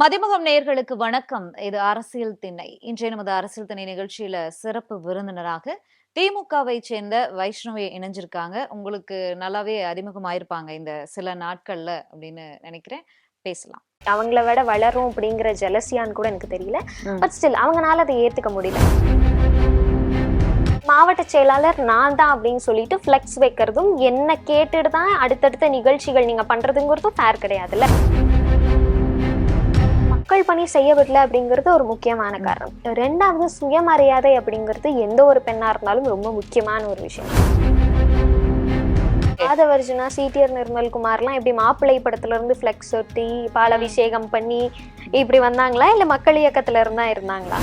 மதிமுகம் நேயர்களுக்கு வணக்கம். இது அரசியல் திண்ணை. இன்றைய நமது அரசியல் திண்ணை நிகழ்ச்சியில சிறப்பு விருந்தினராக திமுகவை சேர்ந்த வைஷ்ணவி இணைஞ்சிருக்காங்க. உங்களுக்கு நல்லாவே அறிமுகமாயிருப்பாங்க இந்த சில நாட்கள்ல அப்படின்னு நினைக்கிறேன். பேசலாம். அவங்கள விட வளரும் அப்படிங்கிற ஜெலசியான்னு கூட எனக்கு தெரியல. பட் ஸ்டில் அவங்கனால அதை ஏத்துக்க முடியல. மாவட்ட செயலாளர் நான் தான் அப்படின்னு சொல்லிட்டு ஃப்ளெக்ஸ் வைக்கிறதும் என்ன கேட்டுட்டு தான் அடுத்தடுத்த நிகழ்ச்சிகள் நீங்க பண்றதுங்கிறதும் ஃபேர் கிடையாதுல்ல. மக்கள் பணி செய்ய விடல அப்படிங்கிறது ஒரு முக்கியமான காரணம். ரெண்டாவது சுயமரியாதை அப்படிங்கிறது எந்த ஒரு பெண்ணா இருந்தாலும் ரொம்ப முக்கியமான ஒரு விஷயம். ஆதவர்ஜுனா சிடிஆர் நிர்மல்குமார்லாம் குமார்லாம் மாப்பிள்ளை படத்துல இருந்து ஃப்ளெக்ஸ் ஒட்டி பாலாபிஷேகம் பண்ணி இப்படி வந்தாங்களா? இல்ல மக்கள் இயக்கத்துல இருந்தா இருந்தாங்களா?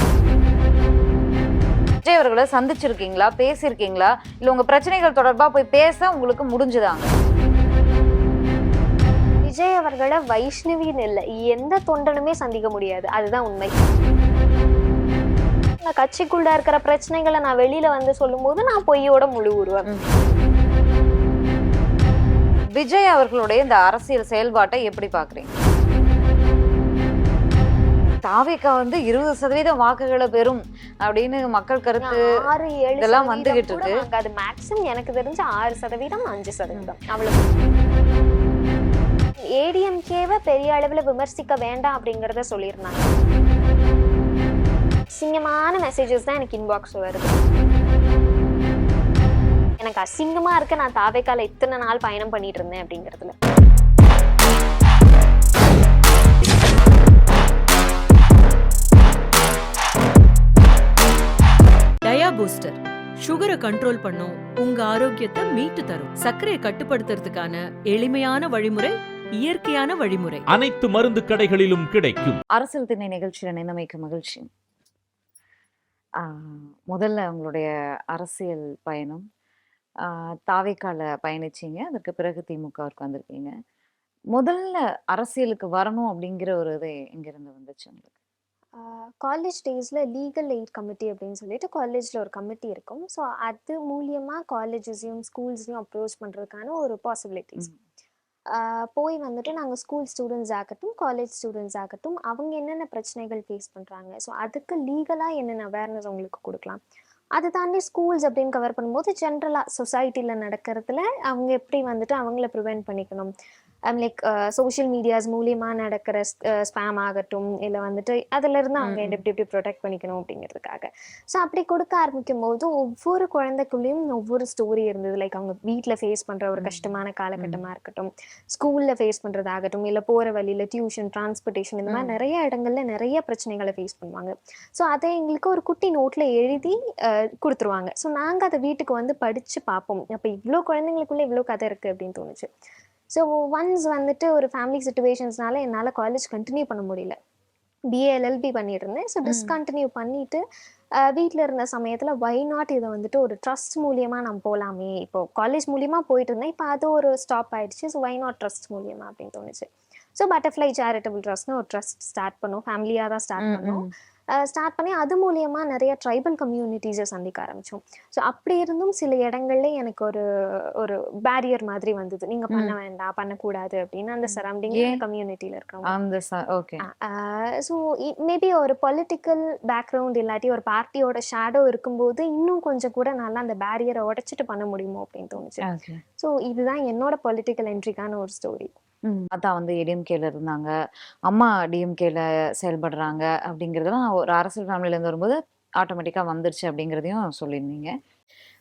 விஜய் அவர்களை சந்திச்சிருக்கீங்களா? பேசியிருக்கீங்களா? இல்ல உங்க பிரச்சனைகள் தொடர்பா போய் பேச உங்களுக்கு முடிஞ்சுதாங்க விஜய் அவர்களை வைஷ்ணவின்னு இல்லை எந்த தொண்டனுமே சந்திக்க முடியாது. அதுதான் உண்மை. நான் கட்சிக்குள்ள இருக்கிற பிரச்சனைகளை நான் வெளியில வந்து சொல்லும்போது நான் பொய்யோட முழு உருவம். விஜய் அவர்களுடைய இந்த அரசியல் செயல்பாட்டை எப்படி பாக்குறீங்க தாவேக்கா வந்து இருபது சதவீதம் வாக்குகளை பெறும் அப்படின்னு மக்கள் கருத்து ஆறு ஏழு இதெல்லாம் வந்துகிட்டு கூட இருக்கு. வாங்காது. மேக்ஸிமம் எனக்கு தெரிஞ்சு ஆறு சதவீதம் அஞ்சு சதவீதம். அவ்வளவு. ஏடிஎம்கேவை பெரிய அளவில் விமர்சிக்க வேண்டாம் அப்படிங்கிறத சொல்லியிருந்தாங்க. அசிங்கமான மெசேஜஸ் தான் எனக்கு இன்பாக்ஸ் வருது. எனக்கு அசிங்கமா இருக்க நான் தாவேக்கால இத்தனை நாள் பயணம் பண்ணிட்டு இருந்தேன் அப்படிங்கிறதுல. டயா பூஸ்டர் சுகரை கண்ட்ரோல் பண்ணும் உங்க ஆரோக்கியத்தை மீட்டு தரும். சர்க்கரையை கட்டுப்படுத்துறதுக்கான எளிமையான வழிமுறை இயற்கையான வழிமுறை. அனைத்து மருந்து கடைகளிலும் கிடைக்கும். அரசியல் திண்ணை நிகழ்ச்சியில் நினைமைக்கு மகிழ்ச்சி. ஆஹ் முதல்ல உங்களுடைய அரசியல் பயணம். ஆஹ் தாவேக்கால பயணிச்சீங்க. அதுக்கு பிறகு திமுகவுக்கு வந்திருக்கீங்க. முதல்ல அரசியலுக்கு வரணும் அப்படிங்கிற ஒரு இது எங்கிருந்து வந்துச்சு உங்களுக்கு? காலேஜ் டேஸில் லீகல் எய்ட் கமிட்டி அப்படின்னு சொல்லிட்டு காலேஜில் ஒரு கமிட்டி இருக்கும். ஸோ அது மூலியமாக காலேஜஸையும் ஸ்கூல்ஸையும் அப்ரோச் பண்ணுறதுக்கான ஒரு பாசிபிலிட்டிஸ் போய் வந்துட்டு நாங்கள் ஸ்கூல் ஸ்டூடெண்ட்ஸ் ஆகட்டும் காலேஜ் ஸ்டூடெண்ட்ஸ் ஆகட்டும் அவங்க என்னென்ன பிரச்சனைகள் ஃபேஸ் பண்ணுறாங்க ஸோ அதுக்கு லீகலாக என்னென்ன அவேர்னஸ் அவங்களுக்கு கொடுக்கலாம்? அது தாண்டி ஸ்கூல்ஸ் அப்படின்னு கவர் பண்ணும்போது ஜென்ரலாக சொசைட்டியில் நடக்கிறதுல அவங்க எப்படி வந்துட்டு அவங்கள ப்ரிவென்ட் பண்ணிக்கணும்? லைக் சோஷியல் மீடியாஸ் மூலியமாக நடக்கிற ஸ்பேம் ஆகட்டும் இல்லை வந்துட்டு அதுல இருந்து அவங்க. எப்படி எப்படி ப்ரொடெக்ட் பண்ணிக்கணும் அப்படிங்கிறதுக்காக ஸோ அப்படி கொடுக்க ஆரம்பிக்கும் போது ஒவ்வொரு குழந்தைக்குள்ளேயும் ஒவ்வொரு ஸ்டோரி இருந்தது லைக் அவங்க வீட்டில் ஃபேஸ் பண்ணுற ஒரு. கஷ்டமான காலகட்டமாக இருக்கட்டும் ஸ்கூலில் ஃபேஸ் பண்ணுறதாகட்டும் இல்லை போகிற வழியில் டியூஷன் டிரான்ஸ்போர்ட்டேஷன் இந்த மாதிரி. நிறைய இடங்கள்ல நிறைய பிரச்சனைகளை ஃபேஸ் பண்ணுவாங்க ஸோ அதை எங்களுக்கு ஒரு குட்டி நோட்டில் எழுதி கொடுத்துருவாங்க ஸோ நாங்கள் அதை வீட்டுக்கு வந்து படித்து பார்ப்போம் அப்போ இவ்வளோ குழந்தைங்களுக்குள்ள இவ்வளோ கதை இருக்குது அப்படின்னு தோணுச்சு ஸோ ஒன்ஸ் வந்துட்டு ஒரு ஃபேமிலி சுச்சுவேஷன்ஸ்னால என்னால் காலேஜ் கண்டினியூ பண்ண முடியல. பிஏ எல்எல்பி பண்ணிட்டு இருந்தேன் ஸோ. டிஸ்கண்டினியூ பண்ணிட்டு வீட்டில் இருந்த சமயத்தில் வை நாட் இதை வந்துட்டு ஒரு ட்ரஸ்ட் மூலியமாக நம்ம போகலாமே இப்போ காலேஜ் மூலியமாக போயிட்டு இருந்தேன் இப்போ அது ஒரு ஸ்டாப் ஆயிடுச்சு. ஸோ வை நாட் ட்ரஸ்ட் மூலியமா அப்படின்னு தோணுச்சு. ஸோ பட்டர்ஃப்ளை சேரிட்டபிள் ட்ரஸ்ட்னு ஒரு ட்ரஸ்ட் ஸ்டார்ட் பண்ணோம். ஃபேமிலியாக தான் ஸ்டார்ட் பண்ணோம். ஸ்டார்ட் பண்ணி அது மூலியமா நிறைய ட்ரைபல் கம்யூனிட்டிஸை சந்திக்க ஆரம்பிச்சோம். ஸோ அப்படி இருந்தும் சில இடங்கள்ல எனக்கு ஒரு ஒரு பேரியர் மாதிரி வந்தது. நீங்க பண்ண வேண்டாம் பண்ணக்கூடாது அப்படின்னு அந்த சரௌண்டிங்? கம்யூனிட்டியில இருக்கிறவங்க ஸோ மேபி ஒரு பொலிட்டிக்கல் பேக்ரவுண்ட் இல்லாட்டி ஒரு பார்ட்டியோட ஷேடோ இருக்கும்போது இன்னும் கொஞ்சம் கூட நல்லா அந்த பேரியரை உடைச்சிட்டு பண்ண முடியுமோ அப்படின்னு தோணுச்சு. ஸோ இதுதான் என்னோட பொலிட்டிக்கல் என்ட்ரிக்கான ஒரு ஸ்டோரி ம். அதான் வந்து ஏடிஎம்கேல இருந்தாங்க. அம்மா டிஎம்கேல செயல்படுறாங்க அப்படிங்கிறதெல்லாம் ஒரு அரசியல் ஃபேமிலில இருந்து வரும்போது ஆட்டோமேட்டிக்கா வந்துருச்சு அப்படிங்கிறதையும் சொல்லியிருந்தீங்க.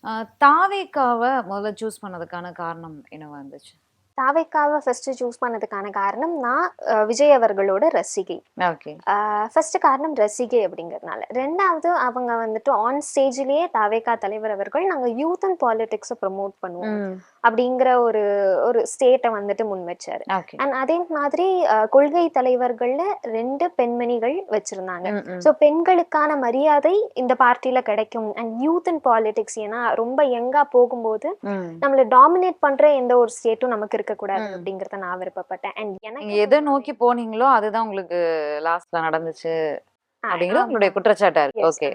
ஆஹ் தாவேக்காவை முதல்ல சூஸ் பண்ணதுக்கான காரணம் என்னவா இருந்துச்சு? தாவைக்காவை ஃபர்ஸ்ட் சூஸ் பண்ணதுக்கான காரணம் நான் அஹ், விஜய் அவர்களோட ரசிகை. ஓகே. ஃபர்ஸ்ட் காரணம் ரசிகை அப்படிங்கிறதுனால. ரெண்டாவது அவங்க வந்துட்டு ஆன் ஸ்டேஜ்லயே தாவேகா தலைவர் அவர்கள் நாங்கள் யூத் அண்ட் பாலிடிக்ஸை ப்ரமோட் பண்ணுவோம். அப்படிங்கிற ஒரு ஒரு ஸ்டேட்டை வந்துட்டு முன் வச்சாரு. அண்ட் அதே மாதிரி கொள்கை தலைவர்கள்ல ரெண்டு பெண்மணிகள் வச்சிருந்தாங்க. ஸோ பெண்களுக்கான மரியாதை இந்த பார்ட்டியில கிடைக்கும். அண்ட் யூத் அண்ட் பாலிடிக்ஸ் ஏன்னா ரொம்ப யங்கா போகும்போது நம்மள டாமினேட் பண்ற எந்த ஒரு ஸ்டேட்டும் நமக்கு இருக்கக்கூடாது. அப்படிங்கறத நான் விருப்பப்பட்டேன். அண்ட் எனக்கு எதை நோக்கி போனீங்களோ அதுதான் உங்களுக்கு லாஸ்ட்ல நடந்துச்சு. அப்படிங்கிறது. உங்களுடைய குற்றச்சாட்டா இருக்கு. ஓகே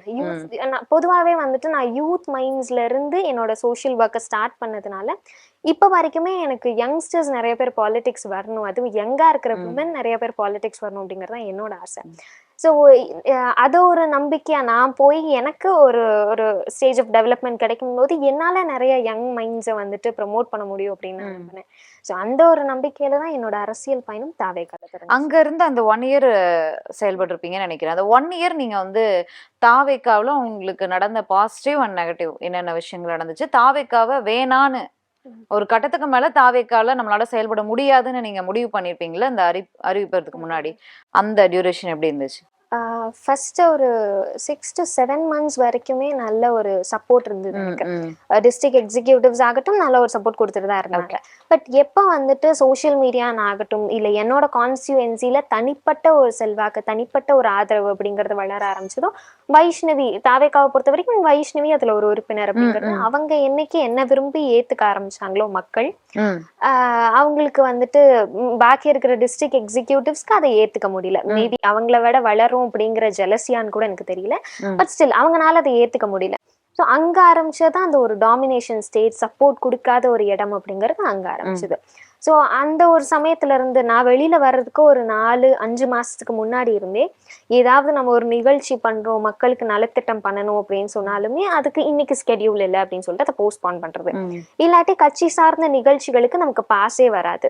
பொதுவாவே வந்துட்டு நான் யூத் மைண்ட்ஸ்ல இருந்து என்னோட சோஷியல் ஒர்க்கை ஸ்டார்ட் பண்ணதுனால இப்போ வரைக்குமே எனக்கு யங்ஸ்டர்ஸ் நிறைய பேர் பாலிடிக்ஸ் வரணும். அதுவும் யங்கா இருக்கிற ம். விமன் நிறைய பேர் பாலிடிக்ஸ் வரணும் அப்படிங்கிறது தான் என்னோட ஆசை. ஸோ அது ஒரு நம்பிக்கையா நான் போய் எனக்கு ஒரு ஒரு ஸ்டேஜ் ஆஃப் டெவலப்மெண்ட் கிடைக்கும் போது என்னால நிறைய யங் மைண்ட்ஸை வந்துட்டு ப்ரமோட் பண்ண முடியும் அப்படின்னு நான். நம்பினேன் ஸோ அந்த ஒரு நம்பிக்கையில தான் என்னோட அரசியல் பயணம் தாவே கலந்துறேன் அங்க இருந்து அந்த ஒன் இயர் செயல்பட்டு இருப்பீங்கன்னு நினைக்கிறேன். அந்த ஒன் இயர் நீங்க வந்து தாவேக்காவுல உங்களுக்கு நடந்த பாசிட்டிவ் அண்ட் நெகட்டிவ் என்னென்ன விஷயங்கள் நடந்துச்சு? தாவேக்காவை வேணான்னு ஒரு கட்டத்துக்கு மேல தாவேக்கால நம்மளால செயல்பட முடியாதுன்னு நீங்க முடிவு பண்ணிருப்பீங்களா இந்த அறி அறிவிப்பதற்கு முன்னாடி. அந்த டியூரேஷன் எப்படி இருந்துச்சு? ஃபர்ஸ்ட் ஒரு சிக்ஸ் டு செவன் மந்த்ஸ் வரைக்குமே நல்ல ஒரு சப்போர்ட் இருந்தது எனக்கு. டிஸ்ட்ரிக்ட் எக்ஸிக்யூட்டிவ்ஸ் ஆகட்டும் நல்ல ஒரு சப்போர்ட் கொடுத்துட்டு தான் இருந்தாங்க பட் எப்போ வந்துட்டு சோஷியல் மீடியான்னு ஆகட்டும் இல்லை என்னோட கான்ஸ்டியூஎன்சியில் தனிப்பட்ட ஒரு செல்வாக்கு தனிப்பட்ட ஒரு ஆதரவு அப்படிங்கிறது வளர ஆரம்பிச்சதோ வைஷ்ணவி தாவேக்காவை பொறுத்த வரைக்கும் வைஷ்ணவி அதில் ஒரு உறுப்பினர் அப்படிங்கிறது. அவங்க என்னைக்கு என்ன விரும்பி ஏற்றுக்க ஆரம்பிச்சாங்களோ மக்கள் அவங்களுக்கு வந்துட்டு பாக்கி இருக்கிற டிஸ்ட்ரிக்ட் எக்ஸிக்யூட்டிவ்ஸ்க்கு அதை ஏத்துக்க முடியல. மேபி அவங்கள விட வளரும் அப்படிங்கிற ஜெலசியான்னு கூட எனக்கு தெரியல. பட் ஸ்டில் அவங்கனால அதை ஏத்துக்க முடியல. ஸோ அங்க ஆரம்பிச்சதான் அந்த ஒரு டாமினேஷன் ஸ்டேட் சப்போர்ட் கொடுக்காத ஒரு இடம் அப்படிங்கிறது அங்க ஆரம்பிச்சது. ஸோ அந்த ஒரு சமயத்துல இருந்து நான் வெளியில வர்றதுக்கு ஒரு நாலு அஞ்சு மாசத்துக்கு முன்னாடி இருந்தே ஏதாவது நம்ம ஒரு நிகழ்ச்சி பண்றோம் மக்களுக்கு நலத்திட்டம் பண்ணணும் அப்படின்னு சொன்னாலுமே அதுக்கு இன்னைக்கு ஸ்கெடியூல் இல்லை அப்படின்னு சொல்லிட்டு அதை போஸ்ட்பான் பண்றது. இல்லாட்டி கட்சி சார்ந்த நிகழ்ச்சிகளுக்கு நமக்கு பாஸே வராது.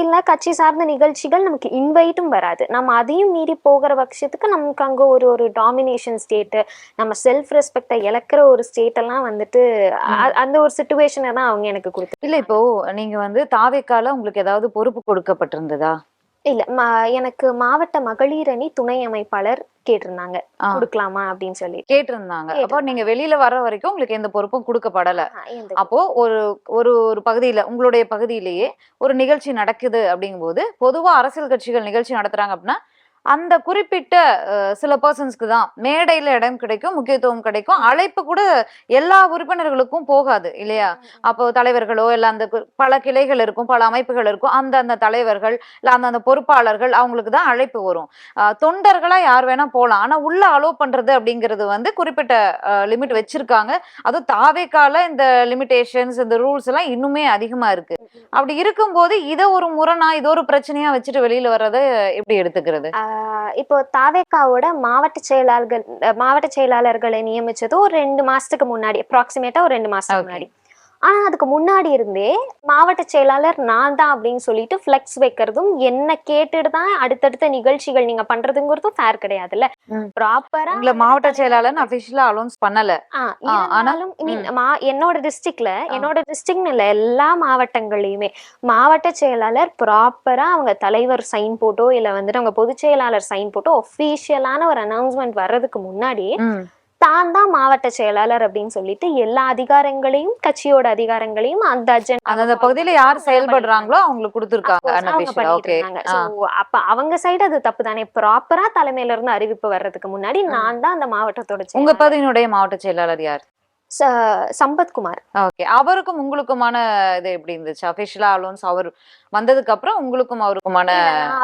இல்ல கட்சி சார்ந்த நிகழ்ச்சிகள் நமக்கு இன்வைட்டும் வராது. நம்ம அதையும் மீறி போகிற பட்சத்துக்கு நமக்கு அங்க ஒரு ஒரு டாமினேஷன் ஸ்டேட்டு நம்ம செல்ஃப் ரெஸ்பெக்டை இழக்கிற ஒரு ஸ்டேட் எல்லாம் வந்துட்டு அந்த ஒரு சுச்சுவேஷனை தான் அவங்க எனக்கு கொடுத்து இல்ல இப்போ நீங்க வந்து தாவேக்கால உங்களுக்கு ஏதாவது பொறுப்பு கொடுக்கப்பட்டிருந்ததா? இல்ல எனக்கு மாவட்ட மகளிர் அணி துணை அமைப்பாளர் கேட்டிருந்தாங்க. கொடுக்கலாமா அப்படின்னு சொல்லி. கேட்டிருந்தாங்க. அப்போ நீங்க வெளியில வர்ற வரைக்கும் உங்களுக்கு எந்த பொறுப்பும் கொடுக்கப்படல. அப்போ ஒரு ஒரு ஒரு பகுதியில உங்களுடைய பகுதியிலேயே ஒரு நிகழ்ச்சி நடக்குது அப்படிங்கும்போது பொதுவா அரசியல் கட்சிகள் நிகழ்ச்சி நடத்துறாங்க அப்படின்னா அந்த குறிப்பிட்ட சில பர்சன்ஸ்க்கு தான் மேடையில இடம் கிடைக்கும் முக்கியத்துவம் கிடைக்கும். அழைப்பு கூட எல்லா உறுப்பினர்களுக்கும் போகாது இல்லையா? அப்போ தலைவர்களோ இல்ல அந்த பல கிளைகள் இருக்கும் பல அமைப்புகள் இருக்கும் அந்த அந்த தலைவர்கள் இல்ல அந்த அந்த பொறுப்பாளர்கள் அவங்களுக்கு தான் அழைப்பு வரும். தொண்டர்களா யார் வேணா போலாம். ஆனா உள்ள அலோ பண்றது அப்படிங்கிறது வந்து குறிப்பிட்ட லிமிட் வச்சிருக்காங்க. அதுவும் தாவேக்கால இந்த லிமிடேஷன்ஸ் இந்த ரூல்ஸ் எல்லாம் இன்னுமே அதிகமா இருக்கு. அப்படி இருக்கும்போது இதை ஒரு முரணா இது ஒரு பிரச்சனையா வச்சுட்டு வெளியில வர்றதை எப்படி எடுத்துக்கிறது? இப்போ தாவேக்காவோட மாவட்ட செயலாளர்கள் மாவட்ட செயலாளர்களை நியமிச்சது ஒரு ரெண்டு மாசத்துக்கு முன்னாடி அப்ராக்சிமேட்டா ஒரு ரெண்டு மாசத்துக்கு. முன்னாடி ஆனா அதுக்கு முன்னாடி இருந்தே மாவட்ட செயலாளர் நான் தான் அப்படின்னு சொல்லிட்டு ஃபிளெக்ஸ் வைக்கிறதும் என்ன கேட்டுட்டு தான் அடுத்தடுத்த நிகழ்ச்சிகள் நீங்க பண்றதுங்கிறதும் ஃபேர் கிடையாதுல்ல. ப்ராப்பரா உங்களை மாவட்ட செயலாளர்னு அபிஷியலா அலௌன்ஸ் பண்ணல. ஆ, ஆ, ஆனா- இருந்தாலும் I mean, மா- என்னோட டிஸ்ட்ரிக்ட்ல என்னோட டிஸ்ட்ரிக்ட்னு இல்ல எல்லா மாவட்டங்கள்லயுமே மாவட்ட செயலாளர் ப்ராப்பரா அவங்க தலைவர் சைன் போட்டோ இல்ல வந்துட்டு அவங்க பொதுச் செயலாளர் சைன் போட்டோ ஒஃபீஷியலான ஒரு அனௌன்ஸ்மெண்ட் வர்றதுக்கு முன்னாடி. தான் தான் மாவட்ட செயலாளர் அப்படின்னு சொல்லிட்டு எல்லா அதிகாரங்களையும் கட்சியோட அதிகாரங்களையும் அந்த அந்தந்த பகுதியில யார் செயல்படுறாங்களோ அவங்களுக்கு கொடுத்துருக்காங்க அப்ப அவங்க சைடு அது தப்பு தானே ப்ராப்பரா தலைமையில இருந்து அறிவிப்பு வர்றதுக்கு முன்னாடி நான் தான் அந்த மாவட்டத்தோட உங்க. பகுதியினுடைய மாவட்ட செயலாளர் யார்? சம்பத்குமார். ஓகே. அவருக்கும் உங்களுக்குமான இது எப்படி இருந்துச்சு? அபிஷியலா அலௌன்ஸ் அவர் வந்ததுக்கு அப்புறம் உங்களுக்கும் அவருக்குமான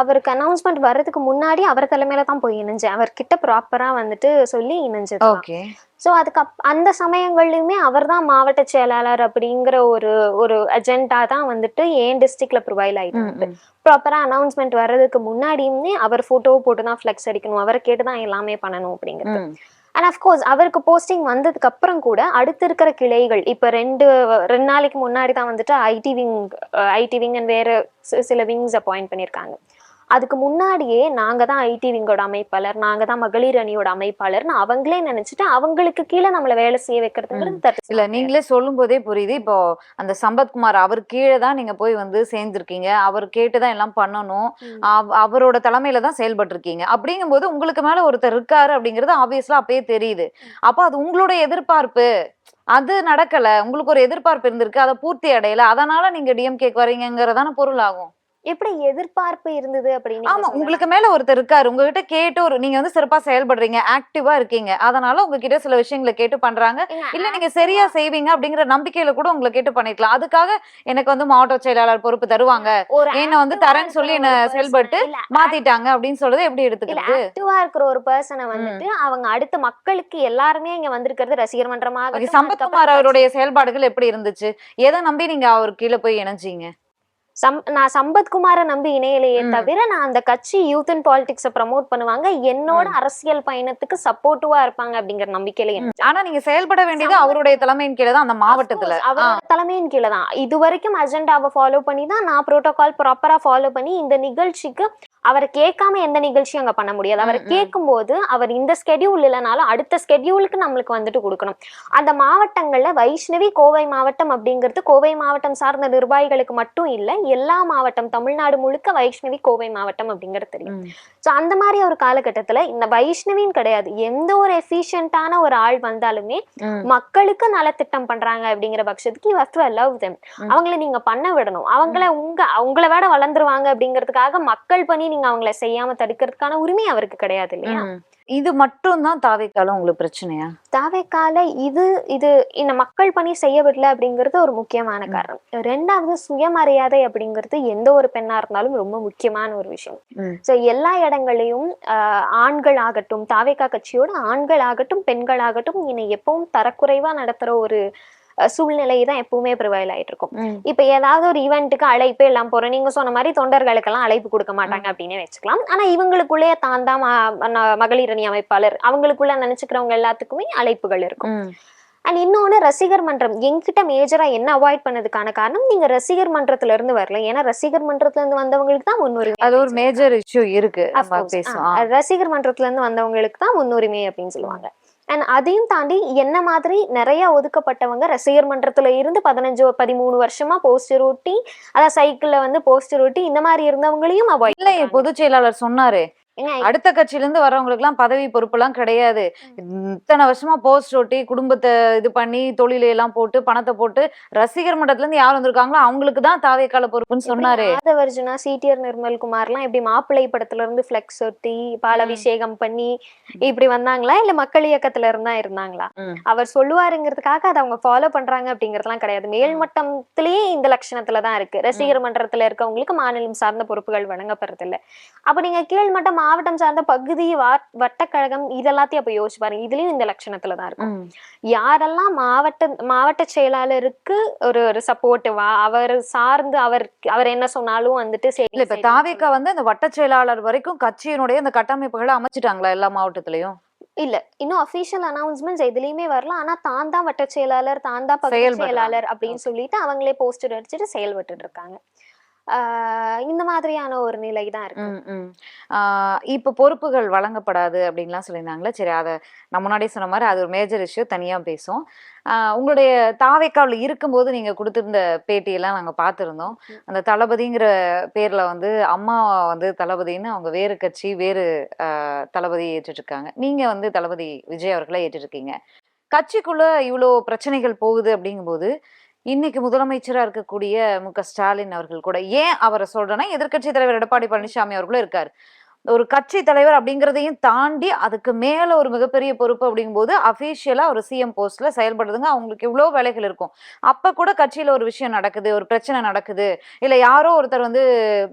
அவருக்கு அனௌன்ஸ்மெண்ட் வர்றதுக்கு முன்னாடி அவர் தலைமையில தான் போய் இணைஞ்சேன். அவர்கிட்ட ப்ராப்பரா வந்துட்டு சொல்லி இணைஞ்சது ஓகே. ஸோ அதுக்கு அந்த சமயங்கள்லயுமே அவர் தான் மாவட்ட செயலாளர் அப்படிங்கிற ஒரு ஒரு அஜெண்டா தான் வந்துட்டு ஏன் டிஸ்ட்ரிக்ட்ல ப்ரொவைல் ஆயிட்டு ப்ராப்பரா அனௌன்ஸ்மெண்ட் வர்றதுக்கு முன்னாடியுமே அவர் போட்டோ போட்டு தான் ஃபிளெக்ஸ் அடிக்கணும். அவரை கேட்டு தான் எல்லாமே பண்ணணும் அப்படிங்கிறது. அண்ட் அஃப்கோர்ஸ் அவருக்கு போஸ்டிங் வந்ததுக்கு அப்புறம் கூட அடுத்து இருக்கிற கிளைகள் இப்போ ரெண்டு ரெண்டு நாளைக்கு முன்னாடி தான் வந்துட்டு IT wing IT wing and வேற சில விங்ஸ் அப்பாயிண்ட் பண்ணியிருக்காங்க. அதுக்கு முன்னாடியே நாங்க தான் ஐடி விங்கோட அமைப்பாளர் நாங்க தான் மகளிர் அணியோட அமைப்பாளர்னு அவங்களே நினைச்சிட்டு அவங்களுக்கு கீழே நம்மள வேலை செய்ய வைக்கிறதுங்கிறது இல்ல நீங்களே சொல்லும் போதே புரியுது. இப்போ அந்த சம்பத்குமார் அவர் கீழே தான் நீங்க போய் வந்து சேர்ந்திருக்கீங்க. அவர் கேட்டுதான் எல்லாம் பண்ணணும். அவரோட தலைமையில தான் செயல்பட்டு இருக்கீங்க அப்படிங்கும்போது உங்களுக்கு மேல ஒருத்தர் இருக்காரு அப்படிங்கிறது ஆப்வியஸ்லா அப்பயே தெரியுது. அப்போ அது உங்களுடைய எதிர்பார்ப்பு. அது நடக்கல. உங்களுக்கு ஒரு எதிர்பார்ப்பு இருந்திருக்கு. அதை பூர்த்தி அடையல. அதனால நீங்க டிஎம்கேக்கு வரீங்கிறதான பொருள் ஆகும் எப்படி எதிர்பார்ப்பு இருந்தது அப்படின்னு ஆமா உங்களுக்கு மேல ஒருத்தர் இருக்காரு. உங்ககிட்ட கேட்டு ஒரு நீங்க வந்து சிறப்பா செயல்படுறீங்க ஆக்டிவா இருக்கீங்க. அதனால உங்ககிட்ட சில விஷயங்களை கேட்டு பண்றாங்க. இல்ல நீங்க சரியா செய்வீங்க அப்படிங்கிற நம்பிக்கையில கூட உங்களை கேட்டு பண்ணிக்கலாம் அதுக்காக எனக்கு வந்து மாவட்ட செயலாளர் பொறுப்பு தருவாங்க. என்ன வந்து தரேன்னு சொல்லி என்ன செயல்பட்டு மாத்திட்டாங்க அப்படின்னு சொல்றது எப்படி எடுத்துக்கிறது? ஆக்டிவா இருக்கிற ஒரு பர்சனை வந்துட்டு அவங்க அடுத்த மக்களுக்கு எல்லாருமே இங்க வந்திருக்கிறது ரசிகர் மன்றமாக சம்பத்குமார் அவருடைய செயல்பாடுகள் எப்படி இருந்துச்சு? எதை நம்பி நீங்க அவர் கீழே போய் இணைஞ்சீங்க? சம் நான் சம்பத்குமாரை நம்பி இணையலையே. தவிர நான் அந்த கட்சி யூத் அண்ட் பாலிடிக்ஸ ப்ரமோட் பண்ணுவாங்க. என்னோட அரசியல் பயணத்துக்கு சப்போர்ட்டிவா இருப்பாங்க அப்படிங்கிற நம்பிக்கையில. ஆனா நீங்க செயல்பட வேண்டியது அவருடைய தலைமையின் கீழே தான் அந்த மாவட்டத்துல. அவரோட தலைமையின் கீழே தான். இது வரைக்கும் அஜெண்டாவை ஃபாலோ பண்ணி தான் நான் புரோட்டோகால் ப்ராப்பரா ஃபாலோ பண்ணி இந்த நிகழ்ச்சிக்கு அவரை கேட்காம எந்த நிகழ்ச்சியும் அங்க பண்ண முடியாது அவர். கேட்கும்போது அவர் இந்த ஸ்கெடியூல் இல்லைனாலும் அடுத்த ஸ்கெடியூலுக்கு நம்மளுக்கு வந்துட்டு கொடுக்கணும் அந்த மாவட்டங்கள்ல வைஷ்ணவி கோவை மாவட்டம் அப்படிங்கிறது கோவை மாவட்டம் சார்ந்த நிர்வாகிகளுக்கு மட்டும் இல்ல எல்லா மாவட்டம் தமிழ்நாடு முழுக்க வைஷ்ணவி கோவை மாவட்டம் அப்படிங்கிறது தெரியும். ஸோ அந்த மாதிரி ஒரு காலகட்டத்துல இந்த வைஷ்ணவின்னு கிடையாது எந்த ஒரு எஃபிஷியன்டான ஒரு ஆள் வந்தாலுமே. மக்களுக்கு நலத்திட்டம் பண்றாங்க அப்படிங்கிற பட்சத்துக்கு you have to allow them. அவங்கள நீங்க பண்ண விடணும் அவங்கள உங்க அவங்கள விட வளர்ந்துருவாங்க அப்படிங்கிறதுக்காக மக்கள் பண்ணி நீங்க அவங்கள செய்யாம தடுக்கிறதுக்கான உரிமை அவருக்கு கிடையாது இல்லையா. இது மட்டும் தான் தாவைக்கால உங்களுக்கு பிரச்சனையா தாவேக்கால இது இது இந்த மக்கள் பணி செய்ய விடல அப்படிங்கிறது ஒரு முக்கியமான. காரணம் ரெண்டாவது சுயமரியாதை அப்படிங்கிறது எந்த ஒரு பெண்ணா இருந்தாலும் ரொம்ப முக்கியமான ஒரு விஷயம். ஸோ எல்லா இடங்களையும் ஆண்கள் ஆகட்டும் தாவேக்கா கட்சியோட ஆண்கள் ஆகட்டும் பெண்கள் ஆகட்டும் என்னை எப்பவும் தரக்குறைவா நடத்துற ஒரு சூழ்நிலை தான் எப்பவுமே ப்ரிவைல் ஆயிட்டு இருக்கும். இப்ப ஏதாவது ஒரு ஈவெண்ட்டுக்கு அழைப்பே எல்லாம் போறோம். நீங்க சொன்ன மாதிரி தொண்டர்களுக்கெல்லாம் அழைப்பு கொடுக்க மாட்டாங்க அப்படின்னே வச்சுக்கலாம். ஆனா இவங்களுக்குள்ளேயே தான் தான் மகளிர் அணி அமைப்பாளர். அவங்களுக்குள்ள நினைச்சுக்கிறவங்க எல்லாத்துக்குமே அழைப்புகள் இருக்கும். அண்ட் இன்னொன்னு ரசிகர் மன்றம். என்கிட்ட மேஜரா என்ன அவாய்ட் பண்ணதுக்கான காரணம் நீங்க ரசிகர் மன்றத்துல இருந்து வரல. ஏன்னா ரசிகர் மன்றத்துல இருந்து வந்தவங்களுக்கு தான் முன்னுரிமை அது ஒரு மேஜர் இஷ்யூ இருக்கு. ரசிகர் மன்றத்துல இருந்து வந்தவங்களுக்கு தான் முன்னுரிமை அப்படின்னு சொல்லுவாங்க. அண்ட் அதையும் தாண்டி என்ன மாதிரி நிறைய ஒதுக்கப்பட்டவங்க ரசிகர் மன்றத்துல இருந்து பதினஞ்சு பதிமூணு வருஷமா போஸ்டர் ஒட்டி அதான் சைக்கிள்ல வந்து போஸ்டர் ஒட்டி இந்த மாதிரி இருந்தவங்களையும் அவாய்ட் இல்ல பொதுச் செயலாளர் சொன்னாரு. அடுத்த கட்சியில இருந்து வர்றவங்களுக்கு எல்லாம் பதவி பொறுப்பு எல்லாம் கிடையாது இத்தனை வருஷமா போஸ்ட் ஒட்டி குடும்பத்தை இது பண்ணி தொழிலை எல்லாம் போட்டு பணத்தை போட்டு ரசிகர் மன்றத்துல இருந்து யார் வந்திருக்காங்களோ அவங்களுக்கு தான் தாவேக்கால பொறுப்புன்னு சொன்னாரு. ஆதவர்ஜுனா சிடிஆர் நிர்மல் குமார்லாம் எப்படி மாப்பிள்ளை படத்துல இருந்து ஃபிளெக்ஸ் ஒட்டி பாலாபிஷேகம் பண்ணி இப்படி வந்தாங்களா? இல்ல மக்கள் இயக்கத்துல இருந்தா இருந்தாங்களா. அவர் சொல்லுவாருங்கிறதுக்காக அதை அவங்க ஃபாலோ பண்றாங்க அப்படிங்கறதுலாம் கிடையாது. மேல்மட்டத்திலேயே இந்த லட்சணத்துல தான் இருக்கு. ரசிகர் மன்றத்துல இருக்கவங்களுக்கு மாநிலம் சார்ந்த பொறுப்புகள் வழங்கப்படுறது இல்ல அப்ப நீங்க கீழ்மட்டம் மாவட்டம் சார்ந்த பகுதி வட்டக்கழகம் இதெல்லாத்தையும் அப்ப யோசிச்சு பாருங்க. இதுலயும் இந்த லட்சணத்துல தான் இருக்கும். யாரெல்லாம் மாவட்ட மாவட்ட செயலாளருக்கு ஒரு ஒரு சப்போர்ட்டிவா அவர் சார்ந்து அவர் அவர் என்ன சொன்னாலும் வந்துட்டு சரி, இப்ப தாவேக்கா வந்து அந்த வட்ட செயலாளர் வரைக்கும் கட்சியினுடைய அந்த கட்டமைப்புகளை அமைச்சிட்டாங்களா எல்லா மாவட்டத்திலயும்? இல்ல இன்னும் அபிஷியல் அனௌன்ஸ்மெண்ட்ஸ் எதுலயுமே வரல. ஆனா தான் தான் வட்ட செயலாளர் தான் தான். செயலாளர் அப்படின்னு சொல்லிட்டு அவங்களே போஸ்டர் அடிச்சுட்டு செயல்பட்டு இருக்காங்க. இந்த மாதிரியான ஒரு நிலை தான் இருக்கு. இப்ப பொறுப்புகள் வழங்கப்படாது அப்படின்லாம் சொல்லியிருந்தாங்களே சரி அதை நான் முன்னாடியே சொன்ன மாதிரி அது ஒரு மேஜர் இஷ்யூ தனியா பேசும் உங்களுடைய தாவேக்காவில் இருக்கும்போது நீங்க கொடுத்திருந்த பேட்டியெல்லாம் நாங்க பார்த்திருந்தோம். அந்த தளபதிங்கிற பேர்ல வந்து அம்மா வந்து தளபதின்னு அவங்க வேறு கட்சி வேறு தளபதி ஏற்றுட்டு இருக்காங்க நீங்க வந்து தளபதி விஜய் அவர்களை ஏற்றுட்டு இருக்கீங்க கட்சிக்குள்ள இவ்வளோ பிரச்சனைகள் போகுது அப்படிங்கும்போது இன்னைக்கு முதலமைச்சரா இருக்கக்கூடிய மு க ஸ்டாலின் அவர்கள் கூட ஏன் அவரை சொல்றேன்னா எதிர்க்கட்சி தலைவர் எடப்பாடி பழனிசாமி அவர்களும் இருக்காரு. ஒரு கட்சி தலைவர் அப்படிங்கிறதையும் தாண்டி அதுக்கு மேல ஒரு மிகப்பெரிய பொறுப்பு அப்படிங்கும்போது அஃபீஷியலா ஒரு சிஎம் போஸ்ட்ல செயல்படுதுங்க. அவங்களுக்கு இவ்வளோ வேலைகள் இருக்கும். அப்ப கூட கட்சியில ஒரு விஷயம் நடக்குது ஒரு பிரச்சனை நடக்குது. இல்ல யாரோ ஒருத்தர் வந்து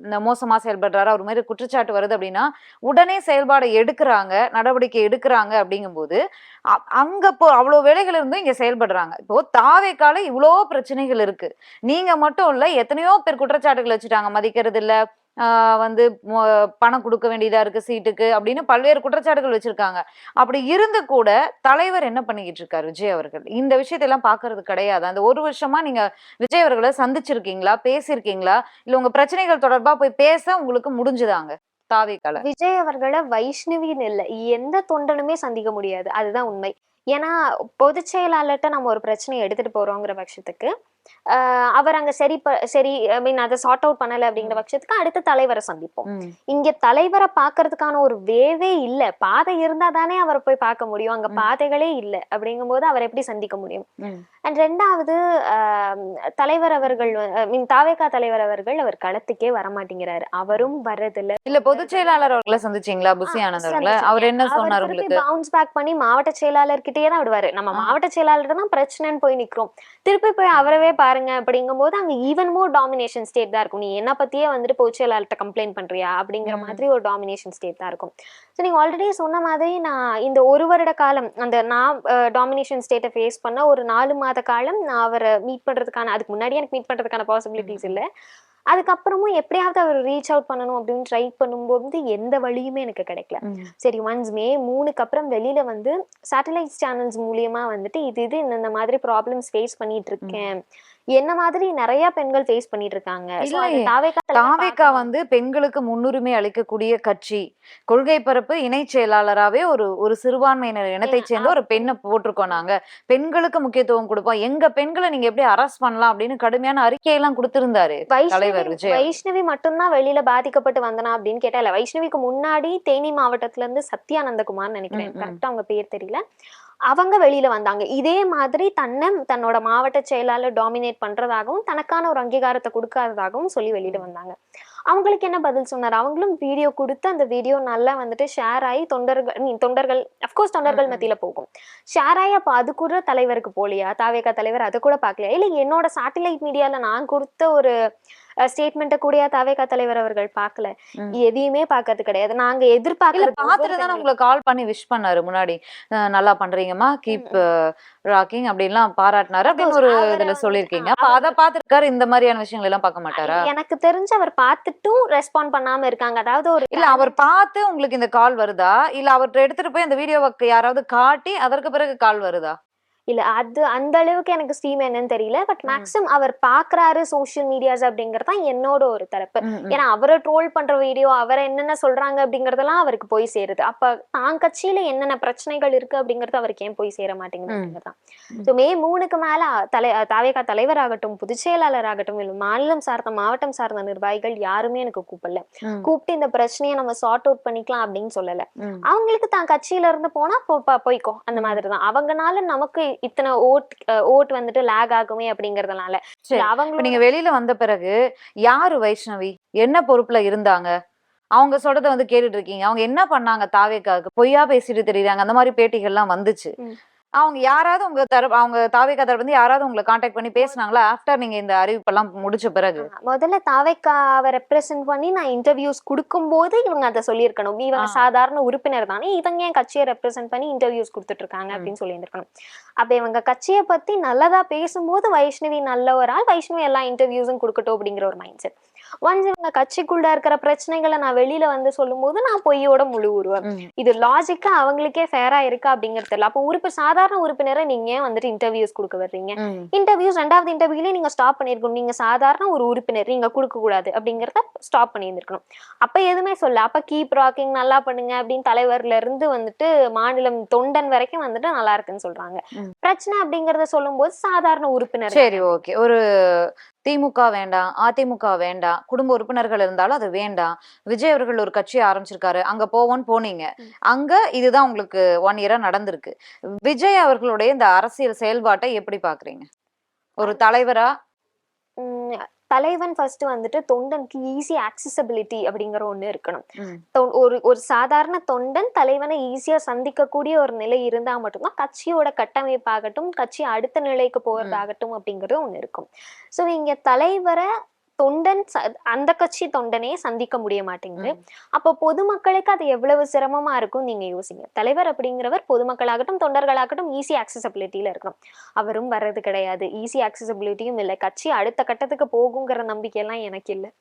இந்த மோசமா செயல்படுறாரு அவர் மாதிரி குற்றச்சாட்டு வருது அப்படின்னா உடனே செயல்பாடு எடுக்கிறாங்க நடவடிக்கை எடுக்கிறாங்க அப்படிங்கும்போது அ- அங்க இப்போ அவ்வளோ வேலைகள் இருந்தும் இங்க செயல்படுறாங்க. இப்போ தாவேக்கால இவ்வளோ பிரச்சனைகள் இருக்கு. நீங்க மட்டும் இல்ல எத்தனையோ பேர் குற்றச்சாட்டுகள் வச்சுட்டாங்க. மதிக்கிறது இல்லை வந்து பணம் கொடுக்க வேண்டியதா இருக்கு சீட்டுக்கு அப்படின்னு பல்வேறு குற்றச்சாட்டுகள் வச்சிருக்காங்க. அப்படி இருந்து கூட தலைவர் என்ன பண்ணிக்கிட்டு இருக்காரு விஜய் அவர்கள்? இந்த விஷயத்தையெல்லாம் பாக்குறது கிடையாது. அந்த ஒரு வருஷமா நீங்க விஜய் அவர்களை சந்திச்சிருக்கீங்களா? பேசியிருக்கீங்களா? இல்ல உங்க பிரச்சனைகள் தொடர்பா போய் பேச உங்களுக்கு முடிஞ்சுதாங்க? தாவேக்கால விஜய் அவர்களை வைஷ்ணவின்னு இல்லை எந்த தொண்டனுமே சந்திக்க முடியாது. அதுதான் உண்மை. ஏன்னா பொதுச் செயலாளர்கிட்ட நம்ம ஒரு பிரச்சனையை எடுத்துட்டு போறோங்கிற பட்சத்துக்கு அவர் அங்க சரி சரி ஐ மீன் அதை சார்ட் அவுட் பண்ணல அப்படிங்கிற பட்சத்துக்கு அடுத்த தலைவரை சந்திப்போம். இங்க தலைவரை பாக்குறதுக்கான ஒரு வேவே இல்ல. பாதை இருந்தா தானே அவரை போய் பார்க்க முடியும். அங்க. பாதைகளே இல்ல அப்படிங்கும்போது அவர் எப்படி சந்திக்க முடியும். அண்ட் ரெண்டாவது தலைவர் அவர்கள் மீன் தாவேகா தலைவர் அவர்கள் அவர் களத்துக்கே வரமாட்டேங்கிறாரு. அவரும் வர்றதில்ல. இல்ல பொதுச் செயலாளர் அவர்களை சந்திச்சீங்களா? புசி ஆனந்த் அவர் என்ன சொன்னார் உங்களுக்கு? பவுன்ஸ் பேக் பண்ணி மாவட்ட செயலாளர் கிட்டயே தான் விடுவாரு. நம்ம. மாவட்ட செயலாளர் தான் பிரச்சனைன்னு போய் நிக்கிறோம். திருப்பி போய் அவரவே பாருங்க அப்படிங்கும்போது அங்க ஈவன் மோர் டாமினேஷன் ஸ்டேட் தான் இருக்கும். நீ என்ன பத்தியே வந்துட்டு பொதுச் செயலாளர்கிட்ட கம்ப்ளைண்ட் பண்றியா அப்படிங்கிற. மாதிரி ஒரு டாமினேஷன் ஸ்டேட் தான் இருக்கும். ஸோ நீங்க ஆல்ரெடி சொன்ன மாதிரி நான் இந்த ஒரு வருட காலம் அந்த நான் டாமினேஷன் ஸ்டேட்டை ஃபேஸ் பண்ண ஒரு நாலு மாத காலம் நான் அவரை மீட் பண்றதுக்கான அதுக்கு முன்னாடி எனக்கு மீட் பண்றதுக்கான பாசிபிலிட்டிஸ் இல்லை. அதுக்கப்புறமும் எப்படியாவது அவர் ரீச் அவுட் பண்ணணும் அப்படின்னு ட்ரை பண்ணும்போது எந்த வழியுமே எனக்கு கிடைக்கல. சரி ஒன்ஸ் மே மூணுக்கு அப்புறம் வெளியில வந்து சேட்டலைட் சேனல்ஸ் மூலியமா வந்துட்டு இது இது இந்த மாதிரி ப்ராப்ளம்ஸ் ஃபேஸ் பண்ணிட்டு இருக்கேன். என்ன மாதிரி நிறைய பெண்கள் ஃபேஸ் பண்ணிட்டு இருக்காங்க. தாவேகா. வந்து பெண்களுக்கு முன்னுரிமை அளிக்கக்கூடிய கட்சி. கொள்கை பரப்பு இணை செயலாளராவே ஒரு ஒரு சிறுபான்மையினர் இனத்தை சேர்ந்த ஒரு பெண்ணை போட்டிருக்கோம் நாங்க. பெண்களுக்கு முக்கியத்துவம் கொடுப்போம். எங்க பெண்களை நீங்க எப்படி அரெஸ்ட் பண்ணலாம் அப்படின்னு கடுமையான அறிக்கையெல்லாம் கொடுத்திருந்தாரு தலைவர் வைஷ்ணவி விஜய் வைஷ்ணவி மட்டும்தான் வெளியில பாதிக்கப்பட்டு வந்தனா அப்படின்னு கேட்டா இல்ல. வைஷ்ணவிக்கு முன்னாடி தேனி மாவட்டத்துல இருந்து சத்யானந்தகுமார் நினைக்கிறேன். கரெக்டா அவங்க பேர் தெரியல. அவங்க வெளியில வந்தாங்க. இதே மாதிரி தன்னை தன்னோட மாவட்ட செயலாளர் டாமினேட் பண்றதாகவும் தனக்கான ஒரு அங்கீகாரத்தை கொடுக்காததாகவும் சொல்லி வெளியில வந்தாங்க. அவங்களுக்கு என்ன பதில் சொன்னார்? அவங்களும் வீடியோ கொடுத்து அந்த வீடியோ நல்லா வந்துட்டு ஷேர் ஆகி தொண்டர்கள் தொண்டர்கள் அஃப்கோர்ஸ் தொண்டர்கள். மத்தியில போகும். ஷேர் ஆகி அப்ப அது கூட தலைவருக்கு போலியா தாவேகா தலைவர் அதை கூட பார்க்கலையா? இல்ல என்னோட சேட்டலைட் மீடியால நான் கொடுத்த ஒரு ஸ்டேட்மெண்ட்டை கூடயா தாவேகா தலைவர் அவர்கள் பார்க்கல. எதையுமே பார்க்கறது கிடையாது. நாங்க இல்ல எதிர்பார்க்கறது பாத்துட்டு தானே உங்களை கால் பண்ணி விஷ் பண்ணாரு முன்னாடி. நல்லா பண்றீங்கம்மா கீப் ராக்கிங் அப்படின்லாம் பாராட்டினாரு. அப்படின்னு ஒரு இதுல சொல்லியிருக்கீங்க. அப்ப அதை பாத்துருக்காரு இந்த மாதிரியான விஷயங்கள் எல்லாம் பார்க்க மாட்டாரா? எனக்கு தெரிஞ்சு அவர் பார்த்துட்டும் ரெஸ்பாண்ட் பண்ணாம இருக்காங்க. அதாவது ஒரு இல்ல அவர் பார்த்து உங்களுக்கு இந்த கால் வருதா? இல்ல அவர்ட்ட எடுத்துட்டு போய் அந்த வீடியோவை யாராவது காட்டி அதற்கு பிறகு கால் வருதா? இல்ல அது அந்த அளவுக்கு எனக்கு ஸ்டீம் என்னன்னு தெரியல பட். மேக்ஸிமம் அவர் பாக்குறாரு சோஷியல் மீடியாஸ் அப்படிங்கறது தான் என்னோட ஒரு தரப்பு. ஏன்னா அவரை ட்ரோல் பண்ற வீடியோ அவரை என்னென்ன சொல்றாங்க அப்படிங்கறதெல்லாம் அவருக்கு போய் சேருது அப்ப தான் கட்சியில என்னென்ன பிரச்சனைகள் இருக்கு அப்படிங்கறது அவருக்கு ஏன் போய் சேர மாட்டேங்குது. அப்படிங்கறதுதான் ம். ஸோ மே மூணுக்கு மேல தலை தாவேகா தலைவராகட்டும் பொதுச் செயலாளராகட்டும் இல்ல மாநிலம் சார்ந்த மாவட்டம் சார்ந்த நிர்வாகிகள் யாருமே எனக்கு கூப்பிடல கூப்பிட்டு இந்த பிரச்சனையை நம்ம சார்ட் அவுட் பண்ணிக்கலாம் அப்படின்னு சொல்லல. அவங்களுக்கு தான் கட்சியில இருந்து போனா போய்க்கோ அந்த மாதிரி தான் அவங்கனால நமக்கு இத்தனை ஓட் ஓட் வந்துட்டு லேக் ஆகுமே அப்படிங்கறதுனால. அவங்களோட நீங்க வெளியில வந்த பிறகு யாரு வைஷ்ணவி? என்ன பொறுப்புல இருந்தாங்க? அவங்க சொல்றத வந்து கேட்டுட்டு இருக்கீங்க. அவங்க என்ன பண்ணாங்க தாவேக்காவுக்கு? பொய்யா பேசிட்டு தெரியுறாங்க. அந்த மாதிரி பேட்டிகள்லாம் வந்துச்சு. ம். அவங்க யாராவது உங்க தரப்பு அவங்க தாவேக்கா தரப்பு வந்து யாராவது உங்களை காண்டாக்ட் பண்ணி பேசுனாங்களா? ஆஃப்டர் நீங்க இந்த அறிவிப்பெல்லாம் முடிச்ச பிறகு. முதல்ல தாவைக்காவை ரெப்ரசென்ட் பண்ணி நான் இன்டர்வியூஸ் கொடுக்கும்போது இவங்க அதை சொல்லியிருக்கணும். இவங்க. சாதாரண உறுப்பினர் தானே இவங்க ஏன் கட்சியை ரெப்ரசென்ட் பண்ணி இன்டர்வியூஸ் கொடுத்துட்டு இருக்காங்க. அப்படின்னு சொல்லியிருக்கணும் அப்ப இவங்க கட்சியை பத்தி நல்லதா பேசும்போது வைஷ்ணவி நல்ல ஒரு ஆள் வைஷ்ணவி எல்லா இன்டர்வியூஸும் கொடுக்கட்டும் அப்படிங்கிற ஒரு மைண்ட் செட் ஒன்ஸ் இவங்க கட்சிக்குள்ள இருக்கிற பிரச்சனைகளை நான் வெளியில வந்து சொல்லும்போது நான் பொய்யோட முழு உருவம். ம். இது லாஜிக்கா அவங்களுக்கே ஃபேரா இருக்கா அப்படிங்கிறது தெரியல. அப்போ உறுப்பு சாதாரண உறுப்பினரை நீங்க வந்துட்டு இன்டர்வியூஸ் கொடுக்க வர்றீங்க. இன்டர்வியூஸ் ரெண்டாவது இன்டர்வியூலயே நீங்க ஸ்டாப் பண்ணிருக்கணும் நீங்க சாதாரண ஒரு உறுப்பினர் நீங்க கொடுக்க கூடாது அப்படிங்கறத ஸ்டாப் பண்ணியிருந்திருக்கணும். அப்ப எதுவுமே சொல்ல அப்ப கீப் ராக்கிங் நல்லா பண்ணுங்க அப்படின்னு தலைவர்ல இருந்து வந்துட்டு மாநிலம் தொண்டன் வரைக்கும் வந்துட்டு நல்லா இருக்குன்னு சொல்றாங்க. பிரச்சனை அப்படிங்கறத சொல்லும்போது சாதாரண உறுப்பினர். சரி ஓகே. ஒரு திமுக வேண்டாம் அதிமுக வேண்டாம் குடும்ப உறுப்பினர்கள் இருந்தாலும் அது வேண்டாம். விஜய் அவர்கள் ஒரு கட்சி ஆரம்பிச்சிருக்காரு. அங்க போவோன்னு போனீங்க. அங்க இதுதான் உங்களுக்கு ஒன் இயரா நடந்திருக்கு. விஜய் அவர்களுடைய இந்த அரசியல் செயல்பாட்டை எப்படி பாக்குறீங்க? ஒரு தலைவரா? தலைவன் ஃபர்ஸ்ட் வந்துட்டு தொண்டனுக்கு ஈஸி ஆக்சசபிலிட்டி அப்படிங்கிற ஒண்ணு இருக்கணும். ஒரு ஒரு சாதாரண தொண்டன் தலைவனை ஈஸியா சந்திக்கக்கூடிய ஒரு நிலை இருந்தா மட்டும்தான் கட்சியோட கட்டமைப்பாகட்டும் கட்சி அடுத்த நிலைக்கு போறதாகட்டும் அப்படிங்கிறது ஒண்ணு இருக்கும். சோ இங்க தலைவரை தொண்டன் அந்த கட்சி தொண்டனே சந்திக்க முடிய மாட்டேங்குது. அப்போ பொதுமக்களுக்கு அது எவ்வளவு சிரமமா இருக்கும் நீங்க யோசிங்க. தலைவர் அப்படிங்கிறவர் பொதுமக்களாகட்டும் தொண்டர்களாகட்டும் ஈஸி ஆக்சசபிலிட்டியில இருக்கணும். அவரும் வர்றது கிடையாது. ஈஸி ஆக்சசபிலிட்டியும் இல்லை. கட்சி அடுத்த கட்டத்துக்கு போகுங்கிற நம்பிக்கையெல்லாம் எனக்கு இல்லை.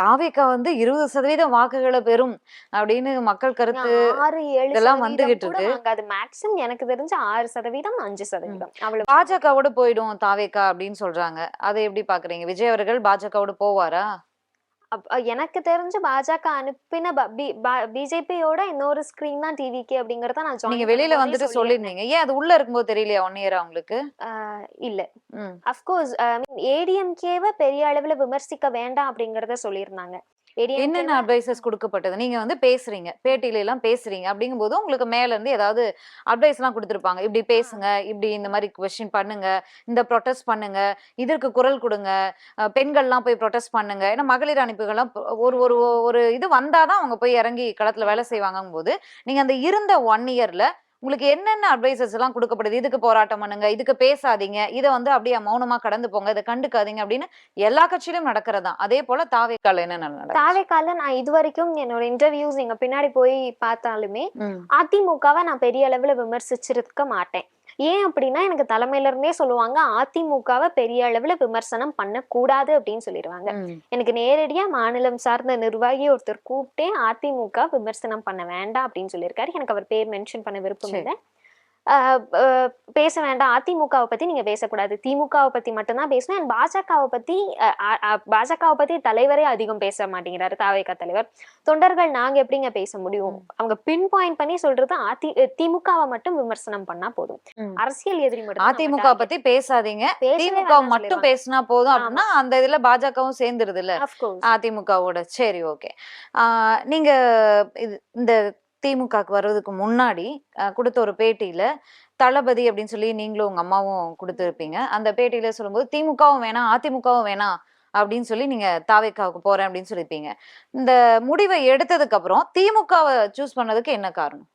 தாவேக்கா வந்து இருபது சதவீதம் வாக்குகளை பெறும் அப்படின்னு மக்கள் கருத்து ஆறு ஏழு இதெல்லாம் வந்துகிட்டு கூட இருக்கு. வாங்காது. மேக்ஸிமம் எனக்கு தெரிஞ்சு ஆறு சதவீதம் அஞ்சு சதவீதம். அவ்வளவு. பாஜகவோட போயிடும் தாவேக்கா அப்படின்னு சொல்றாங்க. அதை எப்படி பாக்குறீங்க? விஜய் அவர்கள் பாஜகவோட போவாரா? எனக்கு தெரிஞ்சு பாஜக அனுப்பின பிஜேபியோட இன்னொரு ஸ்கிரீன் தான் டிவிக்கு அப்படிங்கறத நான் நீங்க வெளியில வந்துட்டு. சொல்லிருந்தீங்க ஏன் அது உள்ள இருக்கும்போது தெரியலையா ஒன் இயரா உங்களுக்கு ஆஹ் இல்ல. அஃப்கோர்ஸ் ஏடிஎம்கேவை பெரிய அளவுல விமர்சிக்க வேண்டாம் அப்படிங்கறத சொல்லியிருந்தாங்க என்னென்ன அட்வைசஸ் கொடுக்கப்பட்டது? நீங்க வந்து பேசுறீங்க. பேட்டியில எல்லாம் பேசுறீங்க. அப்படிங்கும்போது உங்களுக்கு மேல இருந்து ஏதாவது அட்வைஸ் எல்லாம் கொடுத்திருப்பாங்க. இப்படி பேசுங்க இப்படி இந்த மாதிரி கொஸ்டின் பண்ணுங்க இந்த ப்ரொட்டஸ்ட் பண்ணுங்க இதற்கு குரல் கொடுங்க பெண்கள்லாம் போய் ப்ரொட்டஸ்ட் பண்ணுங்க. ஏன்னா மகளிர் அமைப்புகள்லாம் ப- ஒரு ஒரு ஒரு இது வந்தாதான் அவங்க போய் இறங்கி களத்துல வேலை செய்வாங்கும் போது நீங்க அந்த இருந்த ஒன் இயர்ல உங்களுக்கு என்னென்ன அட்வைசஸ் எல்லாம் கொடுக்கப்படுது? இதுக்கு போராட்டம் பண்ணுங்க இதுக்கு பேசாதீங்க இதை வந்து அப்படியே மௌனமா கடந்து போங்க இதை கண்டுக்காதீங்க அப்படின்னு எல்லா கட்சியிலும் நடக்கிறதா? அதே போல தாவேக்கால என்ன தாவேக்கால நான் இது வரைக்கும் என்னோட இன்டர்வியூஸ் நீங்க பின்னாடி போய் பார்த்தாலுமே. அதிமுகவை நான் பெரிய அளவுல விமர்சிச்சிருக்க மாட்டேன். ஏன் அப்படின்னா எனக்கு தலைமையில இருந்தே சொல்லுவாங்க அதிமுகவை பெரிய அளவுல விமர்சனம் பண்ணக்கூடாது அப்படின்னு சொல்லிடுவாங்க. எனக்கு நேரடியா மாநிலம் சார்ந்த நிர்வாகி ஒருத்தர் கூப்பிட்டே அதிமுக விமர்சனம் பண்ண வேண்டாம் அப்படின்னு சொல்லியிருக்காரு எனக்கு அவர் பேர் மென்ஷன் பண்ண விருப்பம். இல்லை பேச வேண்டாம். அதிமுகவை பத்தி நீங்க பேசக்கூடாது. திமுகவை பத்தி மட்டும்தான் பேசணும். and பாஜகவை அஹ் பாஜகவை பத்தி தலைவரே அதிகம் பேச மாட்டேங்கிறாரு தாவேகா தலைவர். தொண்டர்கள் நாங்க எப்படிங்க பேச முடியும்? அவங்க பின் பாயிண்ட் பண்ணி சொல்றது அதி திமுகவை மட்டும் விமர்சனம் பண்ணா போதும். அரசியல் எதிரி மட்டும் அதிமுக பத்தி பேசாதீங்க. திமுக மட்டும். பேசினா போதும் அப்படின்னா அந்த இதுல பாஜகவும் சேர்ந்துருது இல்ல. அதிமுகவோட. சரி ஓகே. நீங்க இந்த திமுகக்கு வர்றதுக்கு முன்னாடி கொடுத்த ஒரு பேட்டியில தளபதி அப்படின்னு சொல்லி நீங்களும் உங்க அம்மாவும் கொடுத்துருப்பீங்க. அந்த பேட்டியில சொல்லும்போது திமுகவும் வேணாம் அதிமுகவும் வேணாம் அப்படின்னு சொல்லி நீங்க தாவேக்காவுக்கு போறேன் அப்படின்னு சொல்லியிருப்பீங்க. இந்த முடிவை எடுத்ததுக்கு அப்புறம் திமுகவை சூஸ் பண்ணதுக்கு என்ன காரணம்?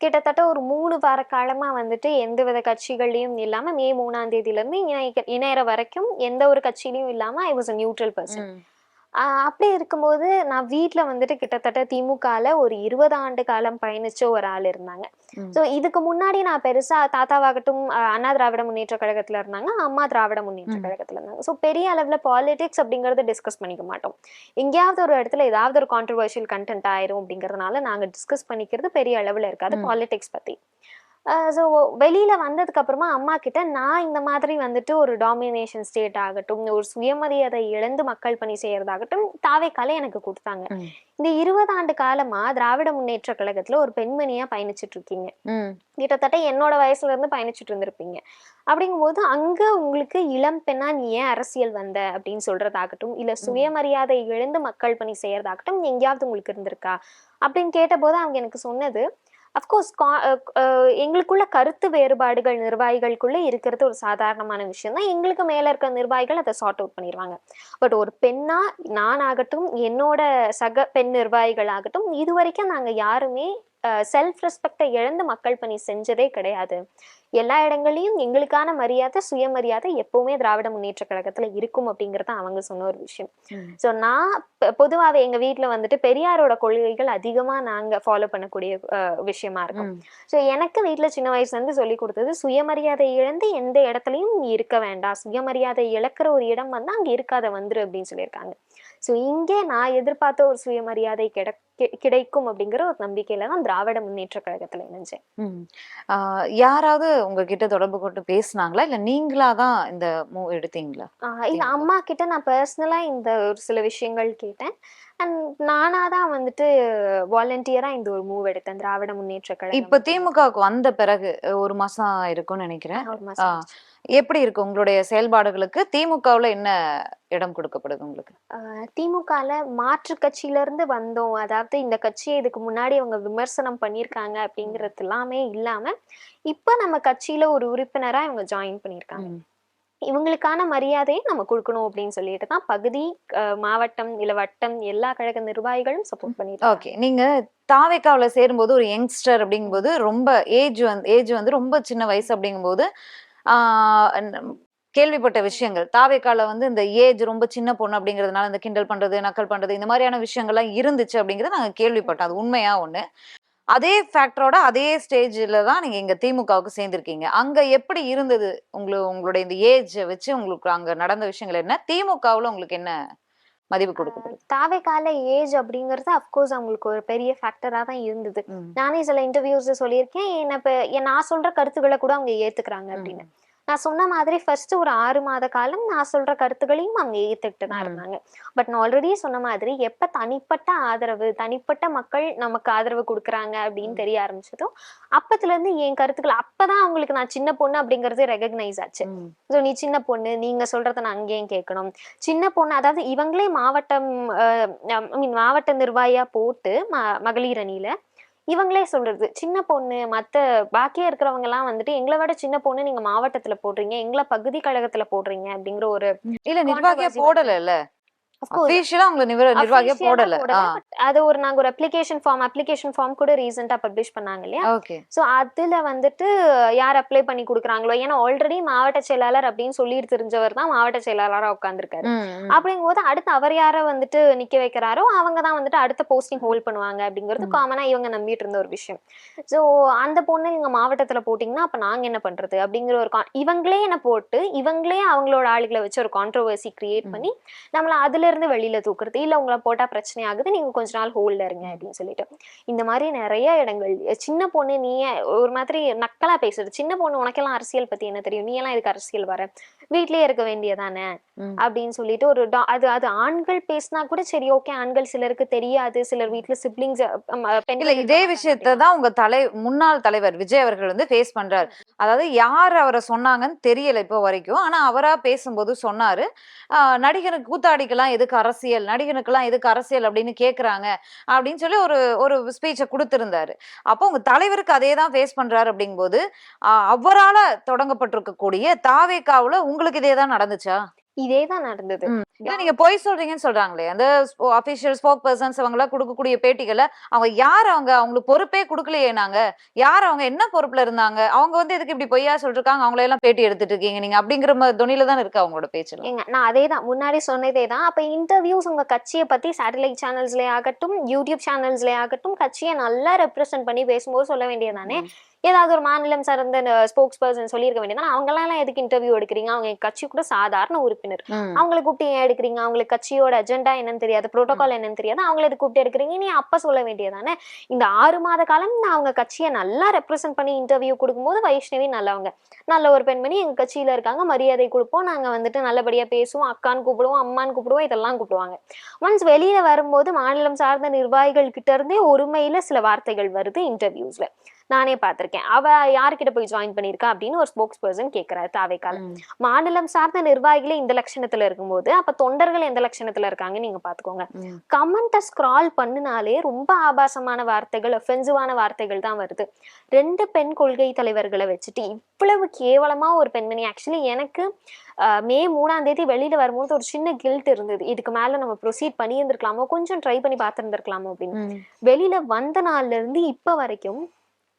கிட்டத்தட்ட ஒரு மூணு வார காலமா வந்துட்டு எந்தவித கட்சிகள்லயும் இல்லாம மே மூணாம் தேதியில இருந்து இணைய இணையற வரைக்கும் எந்த ஒரு கட்சியிலயும் இல்லாம I was a neutral person அப்படி இருக்கும்போது நான் வீட்ல வந்துட்டு கிட்டத்தட்ட திமுகல ஒரு இருபது ஆண்டு காலம் பயணிச்ச ஒரு ஆள் இருந்தாங்க. சோ இதுக்கு முன்னாடி நான் பெருசா தாத்தாவாகட்டும் அண்ணா திராவிட முன்னேற்ற கழகத்துல இருந்தாங்க அம்மா திராவிட முன்னேற்ற. கழகத்துல இருந்தாங்க சோ பெரிய அளவுல பாலிடிக்ஸ் அப்படிங்கறத டிஸ்கஸ் பண்ணிக்க மாட்டோம் எங்கேயாவது ஒரு இடத்துல ஏதாவது ஒரு கான்ட்ரவர்ஷியல் கண்டென்ட் ஆயிரும் அப்படிங்கறதுனால நாங்க டிஸ்கஸ் பண்ணிக்கிறது பெரிய அளவுல இருக்காது. பாலிடிக்ஸ் பத்தி ஸோ வெளியில வந்ததுக்கு அப்புறமா அம்மா கிட்ட நான் இந்த மாதிரி வந்துட்டு ஒரு டாமினேஷன் ஸ்டேட் ஆகட்டும் ஒரு சுயமரியாதை இழந்து மக்கள் பணி செய்யறதாகட்டும் தாவேக்கால எனக்கு கொடுத்தாங்க. இந்த இருபது ஆண்டு காலமா திராவிட முன்னேற்ற கழகத்துல ஒரு பெண்மணியா பயணிச்சிட்டு இருக்கீங்க. கிட்டத்தட்ட என்னோட வயசுல இருந்து பயணிச்சுட்டு இருந்திருப்பீங்க. அப்படிங்கும்போது அங்க உங்களுக்கு இளம் பெண்ணா நீ ஏன் அரசியல் வந்த அப்படின்னு சொல்றதாகட்டும் இல்ல சுயமரியாதை இழந்து மக்கள் பணி செய்யறதாகட்டும் எங்கேயாவது உங்களுக்கு இருந்திருக்கா? அப்படின்னு கேட்டபோது அவங்க எனக்கு சொன்னது அஃப்கோர்ஸ் எங்களுக்குள்ள கருத்து வேறுபாடுகள் நிர்வாகிகளுக்குள்ள இருக்கிறது ஒரு சாதாரணமான விஷயம் தான் எங்களுக்கு மேல இருக்க நிர்வாகிகள் அதை சார்ட் அவுட் பண்ணிடுவாங்க பட் ஒரு பெண்ணா நான் ஆகட்டும் என்னோட சக பெண் நிர்வாகிகள் ஆகட்டும் இது வரைக்கும் நாங்க யாருமே செல்ஃப் ரெஸ்பெக்டை இழந்து மக்கள் பணி செஞ்சதே கிடையாது. எல்லா இடங்களையும் எங்களுக்கான மரியாதை சுயமரியாதை எப்பவுமே திராவிட முன்னேற்ற கழகத்துல இருக்கும் அப்படிங்கறது அவங்க சொன்ன ஒரு விஷயம். ஸோ நான் பொதுவாவே எங்க வீட்ல வந்துட்டு பெரியாரோட கொள்கைகள் அதிகமா நாங்க ஃபாலோ பண்ணக்கூடிய விஷயமா இருக்கும். ஸோ எனக்கு வீட்ல சின்ன வயசுல இருந்து சொல்லி கொடுத்தது சுயமரியாதை இழந்து எந்த இடத்துலயும் இருக்க வேண்டாம். சுயமரியாதை இழக்கிற ஒரு இடம் வந்து அங்க இருக்காத வந்துரு அப்படின்னு சொல்லியிருக்காங்க. ஸோ இங்கே நான் எதிர்பார்த்த ஒரு சுயமரியாதை கிட கிடைக்கும் அப்படிங்கிற ஒரு நம்பிக்கையில தான் திராவிட முன்னேற்ற கழகத்துல இணைஞ்சேன். யாராவது உங்ககிட்ட தொடர்பு கொண்டு பேசுனாங்களா? இல்ல நீங்களா தான் இந்த மூவ் எடுத்தீங்களா? இல்ல. அம்மா கிட்ட நான் பர்சனலா இந்த ஒரு சில விஷயங்கள் கேட்டேன். அண்ட் நானா தான் வந்துட்டு வாலண்டியரா இந்த ஒரு மூவ் எடுத்தேன். திராவிட முன்னேற்ற கழகம் இப்ப திமுகவுக்கு வந்த பிறகு ஒரு மாசம் இருக்கும்னு நினைக்கிறேன். எப்படி இருக்கு உங்களுடைய செயல்பாடுகளுக்கு? திமுகவுல என்ன இடம் கொடுக்கப்படுது உங்களுக்கு? திமுகல மாற்று கட்சியில இருந்து வந்தோம். அதாவது இந்த கட்சியை இதுக்கு முன்னாடி அவங்க விமர்சனம் பண்ணியிருக்காங்க அப்படிங்கிறது எல்லாமே இல்லாம இப்ப நம்ம கட்சியில ஒரு உறுப்பினரா இவங்க ஜாயின் பண்ணியிருக்காங்க. ம். இவங்களுக்கான மரியாதையை நம்ம கொடுக்கணும் அப்படின்னு சொல்லிட்டு தான் பகுதி மாவட்டம் இல்ல வட்டம் எல்லா கழக நிர்வாகிகளும் சப்போர்ட் பண்ணிட்டு ஓகே. நீங்க தாவேக்காவுல சேரும்போது ஒரு யங்ஸ்டர் அப்படிங்கும்போது ரொம்ப ஏஜ் வந்து ஏஜ் வந்து ரொம்ப சின்ன வயசு அப்படிங்கும்போது கேள்விப்பட்ட விஷயங்கள். தாவேக்கால வந்து இந்த ஏஜ் ரொம்ப சின்ன பொண்ணு அப்படிங்கிறதுனால இந்த கிண்டல் பண்றது நக்கல் பண்றது இந்த மாதிரியான விஷயங்கள்லாம் இருந்துச்சு அப்படிங்கறத நாங்கள் கேள்விப்பட்டோம். அது உண்மையா ஒண்ணு. அதே ஃபேக்டரோட அதே ஸ்டேஜில் தான் நீங்கள் இங்கே திமுகவுக்கு சேர்ந்துருக்கீங்க. அங்கே எப்படி இருந்தது உங்களுக்கு உங்களுடைய இந்த ஏஜை வச்சு உங்களுக்கு அங்கே நடந்த விஷயங்கள் என்ன? திமுகவில் உங்களுக்கு என்ன மதிப்பு கொடுக்கப்படுது தாவேக்கால ஏஜ் அப்படிங்கிறது அஃப்கோர்ஸ் அவங்களுக்கு ஒரு பெரிய ஃபேக்டரா தான் இருந்தது. நானே சில இன்டர்வியூஸ் சொல்லியிருக்கேன். என்ன நான் சொல்ற கருத்துக்களை கூட அவங்க ஏத்துக்கிறாங்க அப்படின்னு. நான் சொன்ன மாதிரி ஃபர்ஸ்ட் ஒரு ஆறு மாத காலம் நான் சொல்ற கருத்துக்களையும் அவங்க ஏத்துக்கிட்டு தான். இருந்தாங்க பட் நான் ஆல்ரெடி சொன்ன மாதிரி எப்ப தனிப்பட்ட ஆதரவு தனிப்பட்ட மக்கள் நமக்கு ஆதரவு கொடுக்குறாங்க அப்படின்னு தெரிய ஆரம்பிச்சதோ அப்பத்துல இருந்து என் கருத்துக்கள் அப்பதான் அவங்களுக்கு நான் சின்ன பொண்ணு அப்படிங்கறது ரெகக்னைஸ் ஆச்சு. ஸோ நீ சின்ன பொண்ணு நீங்க சொல்றத நான் அங்கேயும் கேட்கணும் சின்ன பொண்ணு அதாவது இவங்களே மாவட்டம் ஐ மீன் மாவட்ட நிர்வாகியா போட்டு ம- மகளிர் அணியில இவங்களே சொல்றது. சின்ன பொண்ணு மத்த பாக்கியா இருக்கிறவங்க எல்லாம் வந்துட்டு எங்களை விட சின்ன பொண்ணு நீங்க மாவட்டத்துல போடுறீங்க எங்களை பகுதி கழகத்துல போடுறீங்க அப்படிங்கிற ஒரு இல்ல நிர்வாகியா போடல அது ஒரு நாங்க ஒரு அப்ளிகேஷன் ஃபார்ம் அப்ளிகேஷன் ஃபார்ம் கூட ரீசெண்டா பப்ளிஷ் பண்ணாங்க இல்லையா? ஸோ அதுல வந்துட்டு யார் அப்ளை பண்ணி கொடுக்குறாங்களோ ஏன்னா ஆல்ரெடி மாவட்ட செயலாளர் அப்படின்னு சொல்லிட்டு தெரிஞ்சவர் தான் மாவட்ட செயலாளரா உட்காந்துருக்காரு அப்படிங்கும்போது அடுத்து அவர் யாரை வந்துட்டு நிக்க வைக்கிறாரோ அவங்க தான் வந்துட்டு அடுத்த போஸ்டிங் ஹோல்ட் பண்ணுவாங்க அப்படிங்கிறது. காமனா இவங்க நம்பிட்டு இருந்த ஒரு விஷயம். ஸோ அந்த பொண்ணு நீங்க மாவட்டத்துல போட்டீங்கன்னா அப்ப நாங்க என்ன பண்றது? அப்படிங்கிற ஒரு இவங்களே என்ன போட்டு இவங்களே அவங்களோட ஆளுகளை வச்சு ஒரு கான்ட்ரவர்சி கிரியேட். பண்ணி நம்மள அதுல இருந்து வெளியில தூக்குறது. இல்ல உங்களை போட்டா பிரச்சனை ஆகுது நீங்க கொஞ்ச நாள் ஹோல்ட்ல இருங்க அப்படின்னு சொல்லிட்டு. இந்த மாதிரி நிறைய இடங்கள் சின்ன பொண்ணு நீ ஒரு மாதிரி நக்கலா பேசுறது. சின்ன பொண்ணு உனக்கெல்லாம் அரசியல் பத்தி என்ன தெரியும்? நீ எல்லாம் இதுக்கு அரசியல் வர? வீட்லயே இருக்க வேண்டியதானே. அப்படின்னு சொல்லிட்டு ஒரு அது அது ஆண்கள் பேசினா கூட சரி ஓகே ஆண்கள் சிலருக்கு தெரியாது. சிலர் வீட்ல சிப்ளிங்ஸ் இதே விஷயத்தை தான் உங்க தலை முன்னாள் தலைவர் விஜய் அவர்கள் வந்து ஃபேஸ் பண்றாரு. அதாவது யார் அவரை சொன்னாங்கன்னு தெரியல இப்போ வரைக்கும். ஆனால் அவரா பேசும்போது சொன்னாரு. நடிகனுக்கு கூத்தாடிக்கெல்லாம் எதுக்கு அரசியல்? நடிகனுக்கெல்லாம் எதுக்கு அரசியல்? அப்படின்னு கேட்குறாங்க அப்படின்னு சொல்லி ஒரு ஒரு ஸ்பீச்சை கொடுத்துருந்தாரு. அப்போ உங்கள் தலைவருக்கு அதே தான் ஃபேஸ் பண்ணுறாரு அப்படிங்கும்போது அவரால் தொடங்கப்பட்டிருக்கக்கூடிய தாவேக்காவில் உங்களுக்கு இதே தான் நடந்துச்சா? இதே தான் நடந்தது இல்ல நீங்க பொய் சொல்றீங்கன்னு சொல்றாங்களே அந்த அபிஷியல் ஸ்போக் பர்சன்ஸ் அவங்க எல்லாம் கொடுக்கக்கூடிய பேட்டிகளை அவங்க யார் அவங்க? அவங்களுக்கு பொறுப்பே கொடுக்கலையே நாங்க. யார் அவங்க? என்ன பொறுப்புல இருந்தாங்க? அவங்க வந்து எதுக்கு இப்படி பொய்யா சொல்லிருக்காங்க? அவங்கள எல்லாம் பேட்டி எடுத்துட்டு இருக்கீங்க நீங்க அப்படிங்கிற மாதிரி துணியில தான் இருக்கு அவங்களோட பேச்சுல ஏங்க நான் அதே தான் முன்னாடி சொன்னதே தான். அப்ப இன்டர்வியூஸ் உங்க கட்சியை பத்தி சேட்டலைட் சேனல்ஸ்லயே ஆகட்டும் யூடியூப் சேனல்ஸ்லயே ஆகட்டும் கட்சியை நல்லா ரெப்ரசென்ட் பண்ணி பேசும்போது சொல்ல வேண்டியதானே ஏதாவது ஒரு மாநிலம் சார்ந்த ஸ்போக்ஸ் பர்சன் சொல்லியிருக்க வேண்டியதானே அவங்க எல்லாம் எதுக்கு இன்டர்வியூ எடுக்கிறீங்க? அவங்க கட்சி கூட சாதாரண உறுப்பினர். அவங்களை கூப்பிட்டு ஏன் எடுக்கிறீங்க? அவங்களுக்கு கட்சியோட அஜெண்டா என்னன்னு தெரியாது ப்ரோட்டோகால் என்னன்னு தெரியாது. அவங்கள எதுக்கு கூப்பிட்டு எடுக்கிறீங்க? நீ அப்ப சொல்ல வேண்டியதானே இந்த ஆறு மாத காலம் நான் அவங்க கட்சியை நல்லா ரெப்ரசென்ட் பண்ணி இன்டர்வியூ கொடுக்கும்போது வைஷ்ணவி நல்லவங்க. நல்ல ஒரு பெண்மணி எங்க கட்சியில இருக்காங்க. மரியாதை கொடுப்போம். நாங்க வந்துட்டு நல்லபடியா பேசுவோம். அக்கான்னு கூப்பிடுவோம் அம்மான்னு கூப்பிடுவோம். இதெல்லாம் கூப்பிடுவாங்க. ஒன்ஸ் வெளியில வரும்போது மாநிலம் சார்ந்த நிர்வாகிகள் கிட்ட இருந்தே ஒருமையில சில வார்த்தைகள் வருது இன்டர்வியூஸ்ல நானே பார்த்திருக்கேன். அவ யார்கிட்ட போய் ஜாயின் பண்ணிருக்கா அப்படின்னு ஒரு ஸ்போக்ஸ் பர்சன் கேட்கிறாரு தாவேக்கால. மாநிலம் சார்ந்த நிர்வாகிகளே இந்த லட்சணத்துல இருக்கும்போது அப்ப தொண்டர்கள் எந்த லட்சணத்துல இருக்காங்க நீங்க பாத்துக்கோங்க. கமெண்ட்டை ஸ்க்ரால் பண்ணினாலே ரொம்ப ஆபாசமான வார்த்தைகள் ஒஃபென்சிவான வார்த்தைகள் தான் வருது. ரெண்டு பெண் கொள்கை தலைவர்களை வச்சுட்டு இவ்வளவு கேவலமா ஒரு பெண்மணி. ஆக்சுவலி எனக்கு மே மூணாம் தேதி வெளியில வரும்போது ஒரு சின்ன கில்ட் இருந்தது. இதுக்கு மேல நம்ம ப்ரொசீட் பண்ணி இருந்திருக்கலாமோ கொஞ்சம் ட்ரை பண்ணி பார்த்துருந்துருக்கலாமோ அப்படின்னு. வெளியில வந்த நாள்ல இருந்து இப்ப வரைக்கும்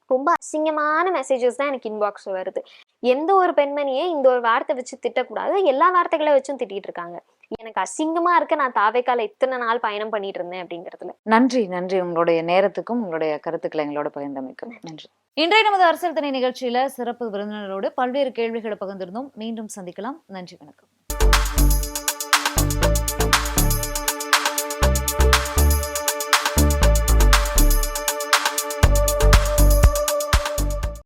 ரொம்ப அசிங்கமான மெசேஜஸ் தான் எனக்கு இன்பாக்ஸ் வருது. எந்த ஒரு பெண்மணியே இந்த ஒரு வார்த்தை வச்சு திட்டக்கூடாது. எல்லா வார்த்தைகளை வச்சும் திட்டிட்டு இருக்காங்க. எனக்கு அசிங்கமா இருக்கு. நான் தாவேக்கால இத்தனை நாள் பயணம் பண்ணிட்டு இருந்தேன் அப்படிங்கறதுல. நன்றி நன்றி. உங்களுடைய நேரத்துக்கும் உங்களுடைய கருத்துக்களை எங்களோட பகிர்ந்தமைக்கும். நன்றி. இன்றைய நமது அரசியல் திணை நிகழ்ச்சியில சிறப்பு விருந்தினரோடு பல்வேறு கேள்விகளை பகிர்ந்திருந்தோம். மீண்டும் சந்திக்கலாம். நன்றி வணக்கம்.